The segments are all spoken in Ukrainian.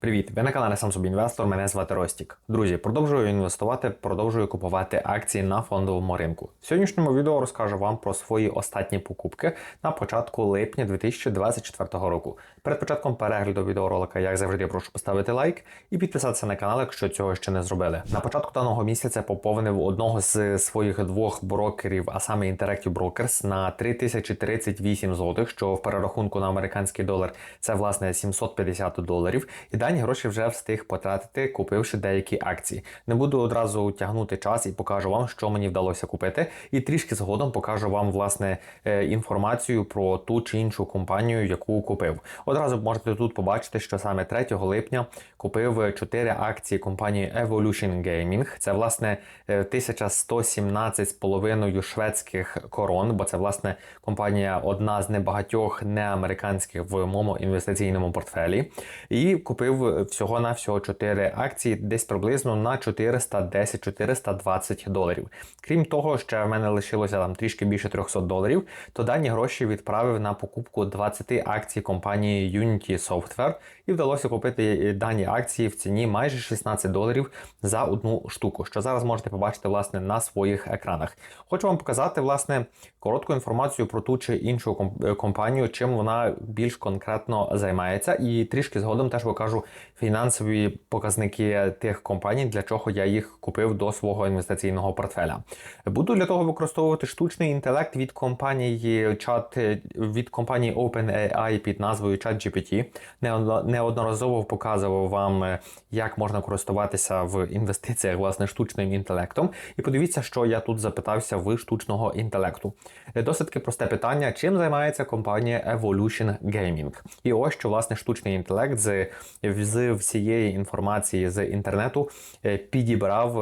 Привіт! Ви на каналі Сам собі. Мене звати Ростік. Друзі, продовжую інвестувати, продовжую купувати акції на фондовому ринку. В сьогоднішньому відео розкажу вам про свої останні покупки на початку липня 2024 року. Перед початком перегляду відеоролика, як завжди, прошу поставити лайк і підписатися на канал, якщо цього ще не зробили. На початку даного місяця поповнив одного з своїх двох брокерів, а саме Interactive Brokers, на 3038 злотих, що в перерахунку на американський долар це власне 750 доларів. І дані гроші вже встиг потратити, купивши деякі акції. Не буду одразу тягнути час і покажу вам, що мені вдалося купити. І трішки згодом покажу вам власне е, інформацію про ту чи іншу компанію, яку купив. Одразу можете тут побачити, що саме 3 липня купив 4 акції компанії Evolution Gaming. Це власне е, 1117,5 шведських корон, бо це власне компанія одна з небагатьох неамериканських в моєму інвестиційному портфелі. І купив всього на всього 4 акції, десь приблизно на 410-420 доларів. Крім того, ще в мене лишилося там трішки більше 300 доларів, то дані гроші відправив на покупку 20 акцій компанії Unity Software і вдалося купити дані акції в ціні майже 16 доларів за одну штуку, що зараз можете побачити власне на своїх екранах. Хочу вам показати власне коротку інформацію про ту чи іншу компанію, чим вона більш конкретно займається, і трішки згодом теж покажу фінансові показники тих компаній, для чого я їх купив до свого інвестиційного портфеля. Буду для того використовувати штучний інтелект від компанії чат від компанії OpenAI під назвою ChatGPT. Неодноразово показував вам, як можна користуватися в інвестиціях власне штучним інтелектом. І подивіться, що я тут запитався в штучного інтелекту. Досить таки просте питання: чим займається компанія Evolution Gaming? І ось що власне штучний інтелект з з всієї інформації з інтернету підібрав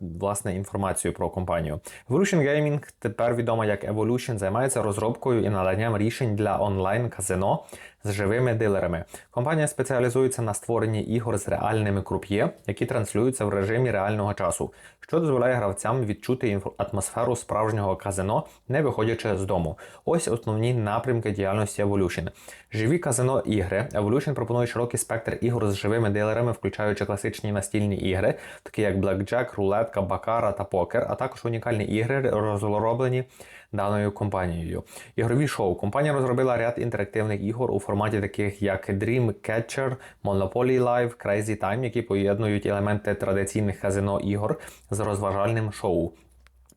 власне інформацію про компанію. Evolution Gaming тепер відома як Evolution, займається розробкою і наданням рішень для онлайн казино з живими дилерами. Компанія спеціалізується на створенні ігор з реальними круп'є, які транслюються в режимі реального часу, що дозволяє гравцям відчути атмосферу справжнього казино, не виходячи з дому. Ось основні напрямки діяльності Evolution. Живі казино ігри. Evolution пропонує широкий спектр ігор з живими дилерами, включаючи класичні настільні ігри, такі як Blackjack, рулетка, бакара та покер, а також унікальні ігри, розроблені даною компанією. Ігрові шоу. Компанія розробила ряд інтерактивних ігор у форматі таких як Dream Catcher, Monopoly Live, Crazy Time, які поєднують елементи традиційних казино ігор з розважальним шоу.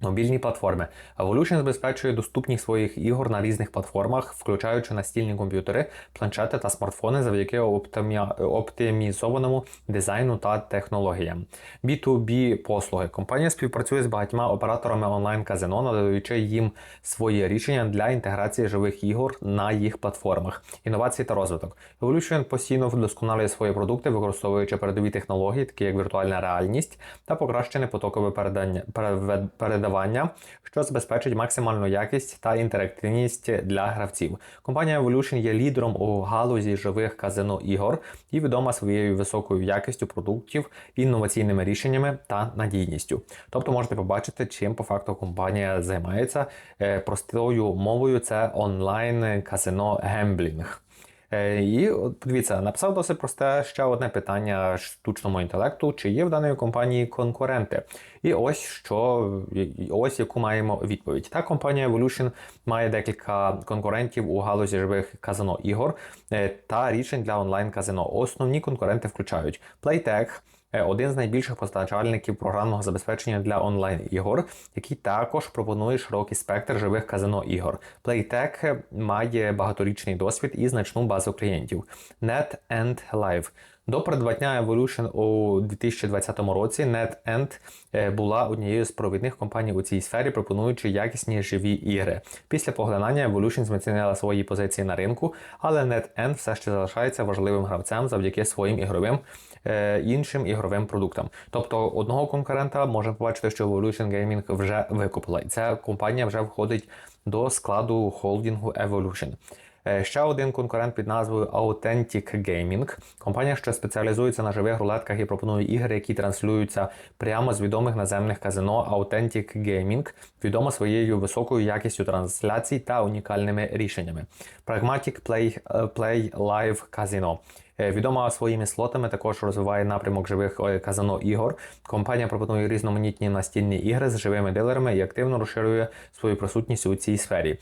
Мобільні платформи. Evolution забезпечує доступність своїх ігор на різних платформах, включаючи настільні комп'ютери, планшети та смартфони завдяки оптимізованому дизайну та технологіям. B2B послуги. Компанія співпрацює з багатьма операторами онлайн-казино, надаючи їм свої рішення для інтеграції живих ігор на їх платформах, інновації та розвиток. Evolution постійно вдосконалює свої продукти, використовуючи передові технології, такі як віртуальна реальність та покращене потокове передання передавання передавання, що забезпечить максимальну якість та інтерактивність для гравців. Компанія Evolution є лідером у галузі живих казино ігор і відома своєю високою якістю продуктів, інноваційними рішеннями та надійністю. Тобто можете побачити, чим по факту компанія займається е, простою мовою. Це онлайн казино гемблінг. Е, і от подивіться, написав досить просте ще одне питання штучному інтелекту: чи є в даної компанії конкуренти? І ось що ось яку маємо відповідь. Та компанія Evolution має декілька конкурентів у галузі живих казино ігор е, та рішень для онлайн казино. Основні конкуренти включають Playtech, один з найбільших постачальників програмного забезпечення для онлайн-ігор, який також пропонує широкий спектр живих казино ігор. Playtech має багаторічний досвід і значну базу клієнтів. Net and Live. До придбання Evolution у 2020 році NetEnt е, була однією з провідних компаній у цій сфері, пропонуючи якісні живі ігри. Після поглинання Evolution зміцнила свої позиції на ринку, але NetEnt все ще залишається важливим гравцем завдяки своїм ігровим е, іншим ігровим продуктам. Тобто одного конкурента можемо побачити, що Evolution Gaming вже викупила. І ця компанія вже входить до складу холдингу Evolution. Е, ще один конкурент під назвою Authentic Gaming. Компанія, що спеціалізується на живих рулетках і пропонує ігри, які транслюються прямо з відомих наземних казино. Authentic Gaming відома своєю високою якістю трансляцій та унікальними рішеннями. Pragmatic Play, е, Play Live Casino. Е, Відома своїми слотами також розвиває напрямок живих е, казано ігор. Компанія пропонує різноманітні настільні ігри з живими дилерами і активно розширює свою присутність у цій сфері.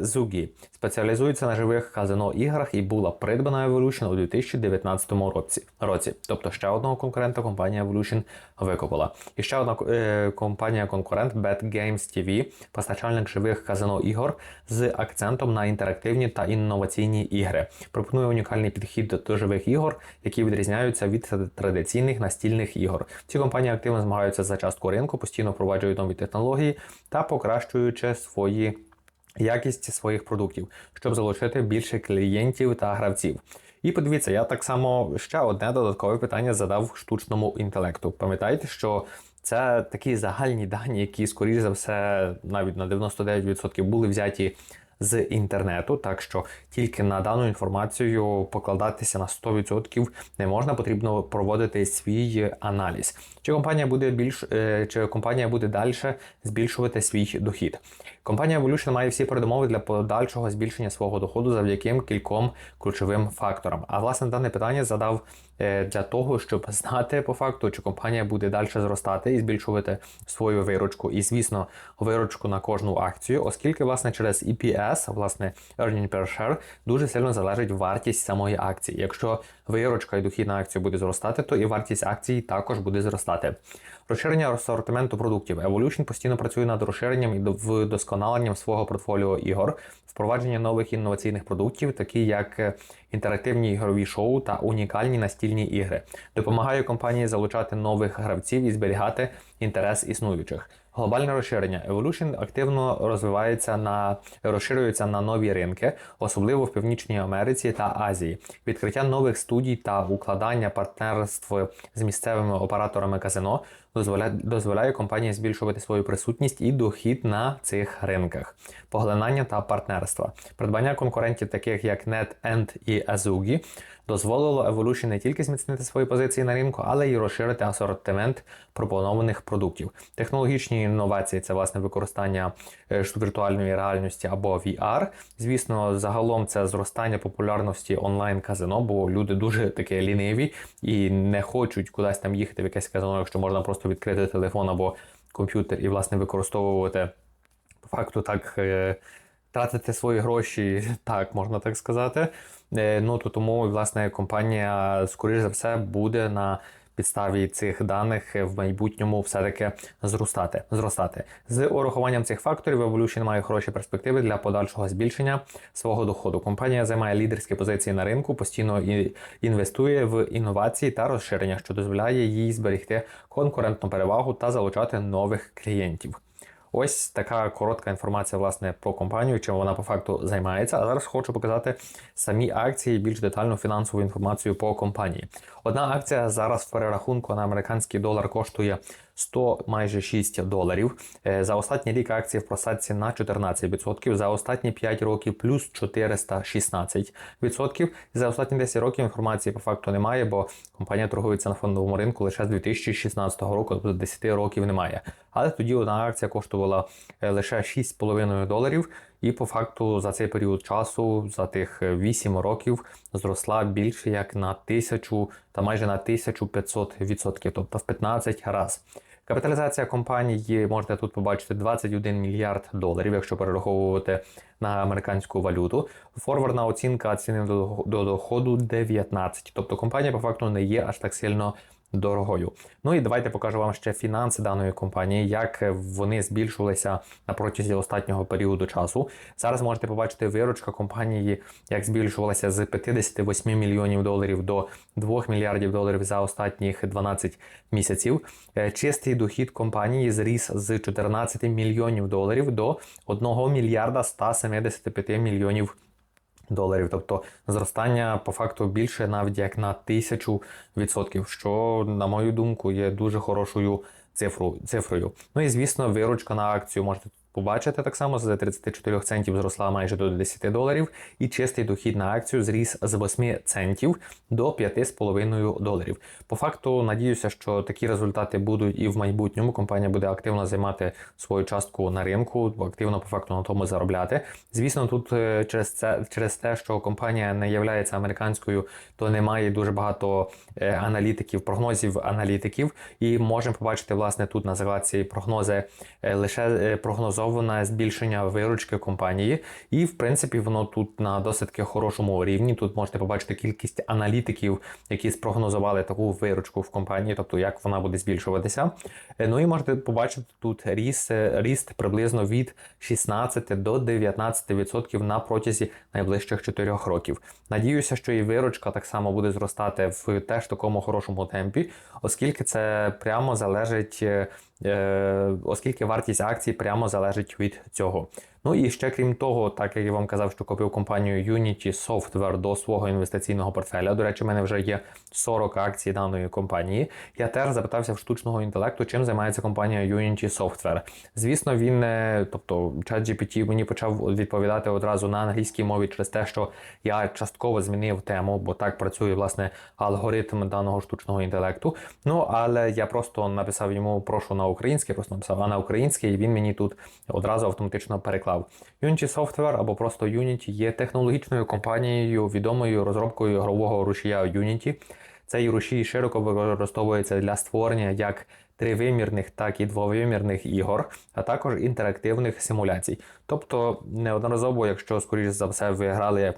Зугі спеціалізується на живих казино іграх і була придбана Evolution у 2019 році. році. Тобто ще одного конкурента компанія Evolution викупила. І ще одна е, компанія конкурент Bet Games TV, постачальник живих казино ігор з акцентом на інтерактивні та інноваційні ігри. Пропонує унікальний підхід до живих ігор, які відрізняються від традиційних настільних ігор. Ці компанії активно змагаються за частку ринку, постійно впроваджують нові технології та покращуючи свої якість своїх продуктів, щоб залучити більше клієнтів та гравців. І подивіться, я так само ще одне додаткове питання задав штучному інтелекту. Пам'ятаєте, що це такі загальні дані, які, скоріш за все, навіть на 99% були взяті з інтернету, так що тільки на дану інформацію покладатися на 100% не можна, потрібно проводити свій аналіз. Чи компанія буде більш е, чи компанія буде далі збільшувати свій дохід? Компанія Evolution має всі передумови для подальшого збільшення свого доходу завдяки кільком ключовим факторам. А власне дане питання задав е, для того, щоб знати по факту, чи компанія буде далі зростати і збільшувати свою виручку, і звісно, виручку на кожну акцію, оскільки власне через EPS, власне Earning per Share, дуже сильно залежить вартість самої акції. Якщо виручка і дохід на акцію буде зростати, то і вартість акції також буде зростати. Розширення асортименту продуктів. Evolution постійно працює над розширенням і вдосконаленням свого портфоліо ігор, впровадження нових інноваційних продуктів, такі як е, інтерактивні ігрові шоу та унікальні настільні ігри. Допомагає компанії залучати нових гравців і зберігати інтерес існуючих. Глобальне розширення. Evolution активно розвивається на розширюється на нові ринки, особливо в Північній Америці та Азії. Відкриття нових студій та укладання партнерств з місцевими операторами казино дозволяє, дозволяє компанії збільшувати свою присутність і дохід на цих ринках, поглинання та партнерства, придбання конкурентів, таких як NetEnt і Azugi, дозволило Evolution не тільки зміцнити свої позиції на ринку, але й розширити асортимент пропонованих продуктів. Технологічні інновації це власне використання е, віртуальної реальності або VR. Звісно, загалом це зростання популярності онлайн-казино, бо люди дуже такі ліниві і не хочуть кудись там їхати в якесь казино, якщо можна просто відкрити телефон або комп'ютер і власне використовувати по факту так. Е, тратити свої гроші, так можна так сказати. Е, ну то тому, власне, компанія, скоріш за все, буде на підставі цих даних в майбутньому все-таки зростати. зростати. З урахуванням цих факторів Evolution має хороші перспективи для подальшого збільшення свого доходу. Компанія займає лідерські позиції на ринку, постійно інвестує в інновації та розширення, що дозволяє їй зберегти конкурентну перевагу та залучати нових клієнтів. Ось така коротка інформація власне про компанію, чим вона по факту займається. А зараз хочу показати самі акції, більш детальну фінансову інформацію по компанії. Одна акція зараз в перерахунку на американський долар коштує 100 майже 6 доларів. Е, за останній рік акції в просадці на 14%, за останні 5 років плюс 416%. За останні 10 років інформації по факту немає, бо компанія торгується на фондовому ринку лише з 2016 року, тобто 10 років немає. Але тоді одна акція коштувала е, лише 6,5 доларів. І по факту за цей період часу, за тих 8 років, зросла більше як на тисячу та майже на 1500%, тобто в 15 разів. Капіталізація компанії можете тут побачити 21 мільярд доларів, якщо перераховувати на американську валюту. Форвардна оцінка ціни до доходу 19. Тобто компанія по факту не є аж так сильно дорогою. Ну і давайте покажу вам ще фінанси даної компанії, як вони збільшувалися на протязі останнього періоду часу. Зараз можете побачити виручка компанії, як збільшувалася з 58 мільйонів доларів до 2 мільярдів доларів за останніх 12 місяців. Е, чистий дохід компанії зріс з 14 мільйонів доларів до 1 мільярда 175 мільйонів доларів. Тобто зростання по факту більше навіть як на тисячу відсотків, що, на мою думку, є дуже хорошою цифрою. Ну і звісно, виручка на акцію можете побачите так само, з 34 центів зросла майже до 10 доларів, і чистий дохід на акцію зріс з 8 центів до 5,5 доларів. По факту, надіюся, що такі результати будуть і в майбутньому. Компанія буде активно займати свою частку на ринку, активно по факту на тому заробляти. Звісно, тут е, через це через те, що компанія не є американською, то немає дуже багато е, аналітиків, прогнозів аналітиків, і можемо побачити власне тут на закладці прогнози е, лише прогнозоване збільшення виручки компанії, і в принципі воно тут на досить хорошому рівні. Тут можете побачити кількість аналітиків, які спрогнозували таку виручку в компанії, тобто як вона буде збільшуватися. Ну і можете побачити тут ріст, ріст приблизно від 16 до 19% на протязі найближчих 4 років. Надіюся, що і виручка так само буде зростати в теж такому хорошому темпі, оскільки це прямо залежить, е, е, оскільки вартість акцій прямо залежить від цього. Ну і ще крім того, так як я вам казав, що купив компанію Unity Software до свого інвестиційного портфеля. До речі, в мене вже є 40 акцій даної компанії. Я теж запитався в штучного інтелекту, чим займається компанія Unity Software. Звісно, він не, тобто ChatGPT мені почав відповідати одразу на англійській мові через те, що я частково змінив тему, бо так працює власне алгоритм даного штучного інтелекту. Ну але я просто написав йому прошу на українське, просто написав а на українське, і він мені тут одразу автоматично переклав сказав, Unity Software або просто Unity є технологічною компанією, відомою розробкою ігрового рушія Unity. Цей рушій широко використовується для створення як тривимірних, так і двовимірних ігор, а також інтерактивних симуляцій. Тобто, неодноразово, якщо, скоріш за все, ви грали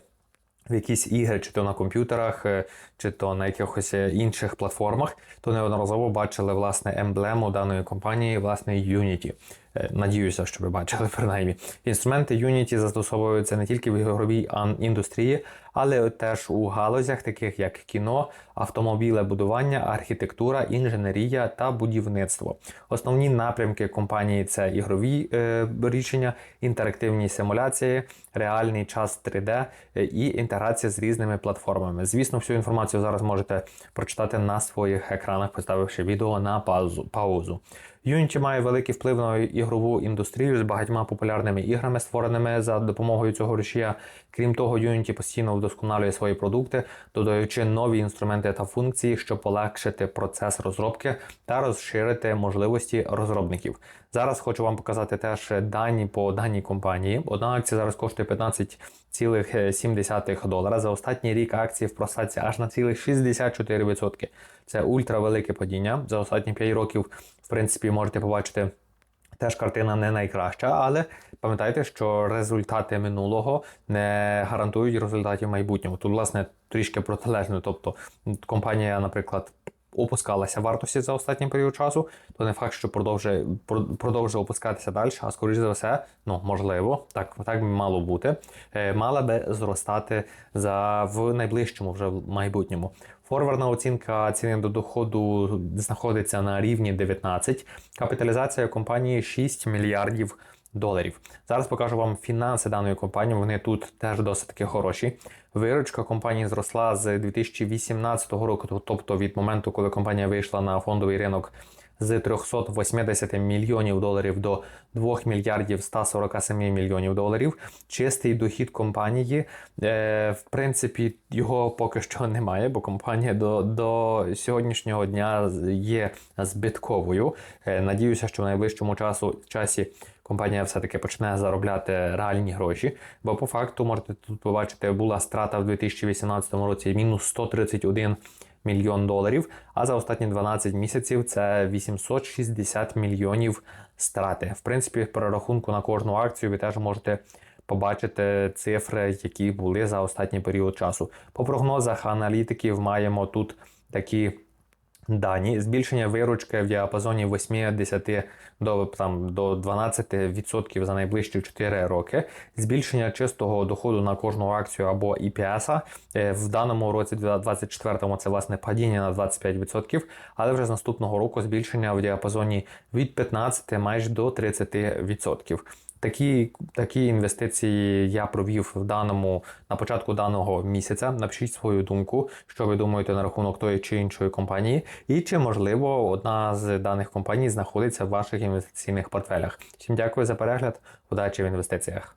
в якісь ігри, чи то на комп'ютерах, е, чи то на якихось е, інших платформах, то неодноразово бачили власне емблему даної компанії, власне Unity. Е, надіюся, що ви бачили принаймні. Інструменти Unity застосовуються не тільки в ігровій індустрії, але теж у галузях, таких як кіно, автомобілебудування, архітектура, інженерія та будівництво. Основні напрямки компанії це ігрові е, рішення, інтерактивні симуляції, реальний час 3D е, і інтеграція з різними платформами. Звісно, всю інформацію зараз можете прочитати на своїх екранах, поставивши відео на паузу. Unity має великий вплив на ігрову індустрію з багатьма популярними іграми, створеними за допомогою цього рушія. Крім того, Unity постійно вдосконалює свої продукти, додаючи нові інструменти та функції, щоб полегшити процес розробки та розширити можливості розробників. Зараз хочу вам показати теж дані по даній компанії. Одна акція зараз коштує 15,7 долара. За останній рік акції в аж на цілих 64%. Це ультравелике падіння. За останні 5 років, в принципі, можете побачити. Теж картина не найкраща, але пам'ятайте, що результати минулого не гарантують результатів майбутнього. Тут, власне, трішки протилежно. Тобто компанія, наприклад, опускалася вартості за останній період часу, то не факт, що продовжує продовжує опускатися далі, а скоріш за все, ну можливо, так так мало бути, е, мала би зростати за в найближчому вже майбутньому. Форвардна оцінка ціни до доходу знаходиться на рівні 19. Капіталізація компанії 6 мільярдів доларів. Зараз покажу вам фінанси даної компанії. Вони тут теж досить таки хороші. Виручка компанії зросла з 2018 року, тобто від моменту, коли компанія вийшла на фондовий ринок з 380 мільйонів доларів до 2 мільярдів 147 мільйонів доларів. Чистий дохід компанії, е, в принципі, його поки що немає, бо компанія до до сьогоднішнього дня є збитковою. Е, надіюся, що в найближчому часу часі. Компанія все-таки почне заробляти реальні гроші, бо по факту можете тут побачити, була страта в 2018 році мінус 131 мільйон доларів. А за останні 12 місяців це 860 мільйонів страти. В принципі, в перерахунку на кожну акцію ви теж можете. Побачити цифри, які були за останній період часу. По прогнозах аналітиків маємо тут такі дані. Збільшення виручки в діапазоні 80 до там, до 12% за найближчі 4 роки. Збільшення чистого доходу на кожну акцію або EPS. Е, в даному році, 2024 це власне падіння на 25%, але вже з наступного року збільшення в діапазоні від 15 майже до 30%. Такі, такі інвестиції я провів в даному на початку даного місяця. Напишіть свою думку, що ви думаєте на рахунок тої чи іншої компанії, і чи можливо одна з даних компаній знаходиться в ваших інвестиційних портфелях. Всім дякую за перегляд. Удачі в інвестиціях.